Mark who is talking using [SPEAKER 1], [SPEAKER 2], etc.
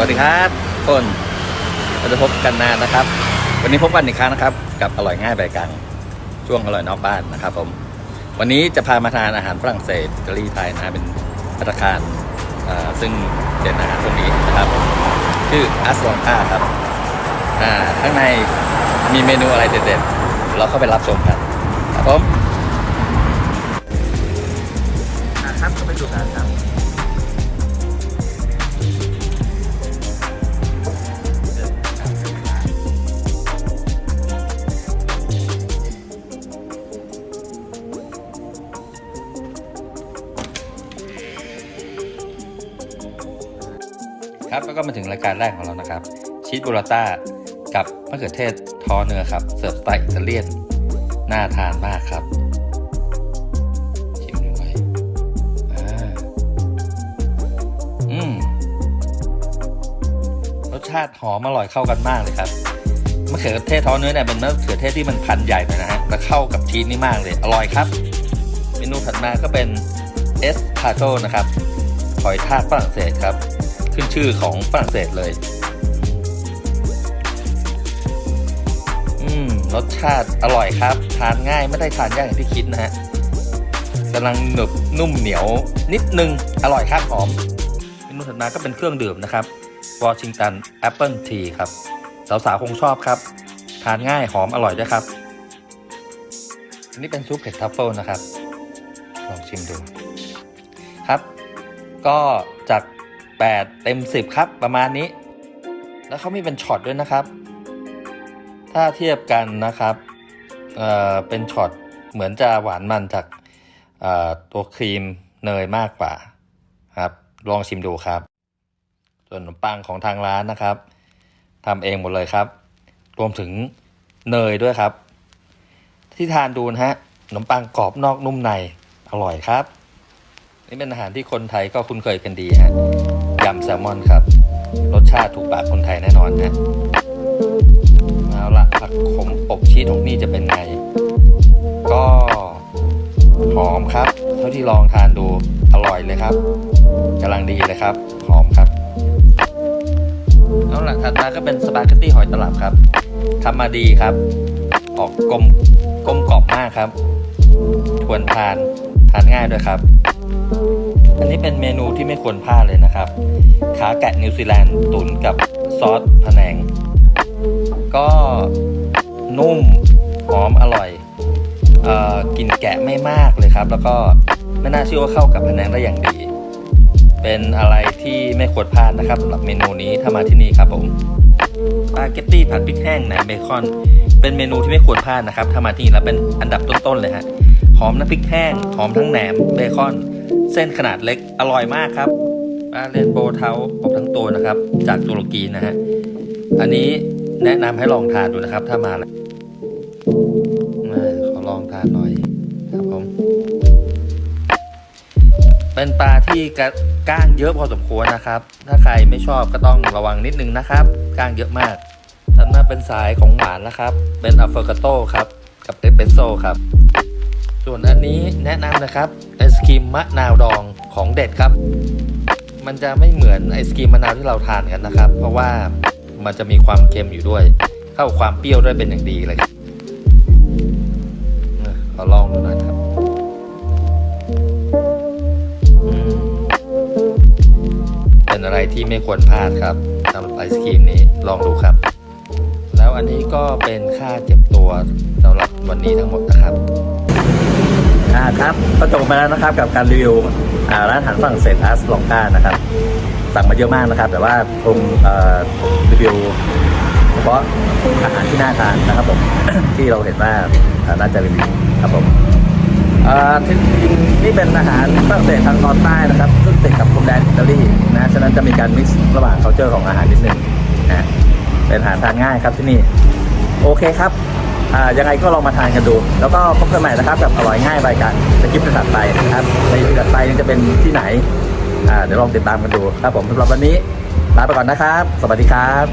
[SPEAKER 1] วัสดีครับทุกคนเราจะพบกันนานนะครับ วันนี้พบกันอีกครั้งนะครับ กับอร่อยง่ายใบกังช่วงอร่อยนอกบ้านนะครับผมวันนี้จะพามาทานอาหารฝรั่งเศสอิตาลีไทยนะเป็นพัตคารซึ่งเด่นอาหารพวกนี้นะครับ ชื่ออัสลองก้าครับข้างในมีเมนูอะไรเด็ดๆเราเข้าไปรับชมกันครับผมครับก็ไปดูกันครับ ครับแล้วก็มาถึงรายการแรกของเรานะครับ ชีสบูราต้ากับมะเขือเทศทอเนื้อครับ เสิร์ฟสไตล์อิตาเลียนน่าทานมากครับชิมดูไว้อ่าอืมรสชาติหอมอร่อยเข้ากันมากเลยครับมะเขือเทศทอเนื้อเนี่ยเป็นมะเขือเทศที่มันพันใหญ่หน่อยนะฮะแล้วเข้ากับชีสนี่มากเลย อร่อยครับ เมนูถัดมาก็เป็นเอสพาโตนะครับหอยทากฝรั่งเศสครับ ขึ้นชื่อของฝรั่งเศสเลย อืม รสชาติอร่อยครับ ทานง่ายไม่ได้ทานยากอย่างที่คิดนะฮะกำลังหนึบนุ่มเหนียวนิดนึง อร่อยครับหอมเมนูถัดมาก็เป็นเครื่องดื่มนะครับวอชิงตันแอปเปิลทีครับ สาวๆคงชอบครับ ทานง่ายหอมอร่อยด้วยครับ อันนี้เป็นซุปเผ็ดทัฟเฟิลนะครับ ลองชิมดูครับ ก็จาก 8 เต็ม 10 ครับประมาณนี้ แล้วเขามีเป็นช็อตด้วยนะครับ ถ้าเทียบกันนะครับเเป็นช็อตเหมือนจะหวานมันจากตัวครีมเนยมากกว่าครับลองชิมดูครับ ส่วนขนมปังของทางร้านนะครับทำเองหมดเลยครับ รวมถึงเนยด้วยครับ ที่ทานดูนะฮะขนมปังกรอบนอกนุ่มในอร่อยครับ นี่เป็นอาหารที่คนไทยก็คุ้นเคยกันดีฮะ ยำแซลมอนครับ รสชาติถูกปากคนไทยแน่นอนฮะเอาละผักขมอบชีสของนี่จะเป็นไง ก็หอมครับ เท่าที่ลองทานดูอร่อยเลยครับกำลังดีเลยครับ หอมครับเอาละถัดมาก็เป็นสปาเกตตี้หอยตลับครับทำมาดีครับ ออกกลมกลมกรอบมากครับชวนทานทานง่ายด้วยครับ อันนี้เป็นเมนูที่ไม่ควรพลาดเลยนะครับ ขาแกะนิวซีแลนด์ตุ๋นกับซอสพะแนง ก็นุ่มหอมอร่อยออกลิ่นแกะไม่มากเลยครับ แล้วก็ไม่น่าเชื่อว่าเข้ากับพะแนงได้อย่างดี เป็นอะไรที่ไม่ควรพลาดนะครับสำหรับเมนูนี้ถ้ามาที่นี่ครับผมสปาเกตตี้ผัดพริกแห้งแหนมเบคอน เป็นเมนูที่ไม่ควรพลาดนะครับ ถ้ามาที่นี่แล้วเป็นอันดับต้นๆเลยฮะ หอมน้ำพริกแห้ง หอมทั้งแหนมเบคอน เส้นขนาดเล็กอร่อยมากครับปลาเรนโบว์เทาอบทั้งตัวนะครับ จากตุรกีนะฮะ อันนี้แนะนำให้ลองทานดูนะครับ ถ้ามาแล้วอ่าขอลองทานหน่อยครับผม เป็นปลาที่กก้างเยอะพอสมควรนะครับ ถ้าใครไม่ชอบก็ต้องระวังนิดนึงนะครับ ก้างเยอะมากถัดมาเป็นสายของหวานนะครับ เป็นอัลฟาโกโต้ครับ กับเอสเปรสโซ่ครับ ส่วนอันนี้แนะนำนะครับไอศครีมมะนาวดองของเด็ดครับ มันจะไม่เหมือนไอศครีมมะนาวที่เราทานกันนะครับ เพราะว่ามันจะมีความเค็มอยู่ด้วย เข้าความเปรี้ยวด้วยเป็นอย่างดีเลยครับอะขอลองดูหน่อยครับเป็นอะไรที่ไม่ควรพลาดครับสำหรับไอศครีมนี้ลองดูครับ แล้วอันนี้ก็เป็นค่าเจ็บตัวสำหรับวันนี้ทั้งหมดนะครับ อ่าครับก็จบไปแล้วนะครับกับการรีวิวอ่าร้านอาหารฝรั่งเศสอาสลองกานะครับสั่งมาเยอะมากนะครับ แต่ว่าคงรีวิวเฉพาะอาหารที่น่าทานนะครับผมที่เราเห็นว่าน่าจะรีวิวครับผมที่จริงนี่เป็นอาหารฝรั่งเศสทางตอนใต้นะครับซึ่งติดกับพรมแดนอิตาลีนะฉะนั้นจะมีการมิกซ์ระหว่าง culture ของอาหารนิดนึงนะเป็นอาหารทานง่ายครับที่นี่ โอเคครับ อ่ายังไงก็ลองมาทานกันดู แล้วก็พบกันใหม่นะครับกับอร่อยง่ายรายการในคลิปถัดไปนะครับในคลิปถัดไปยังจะเป็นที่ไหนอ่าเดี๋ยวลองติดตามกันดูครับผมสำหรับวันนี้ลาไปก่อนนะครับ สวัสดีครับ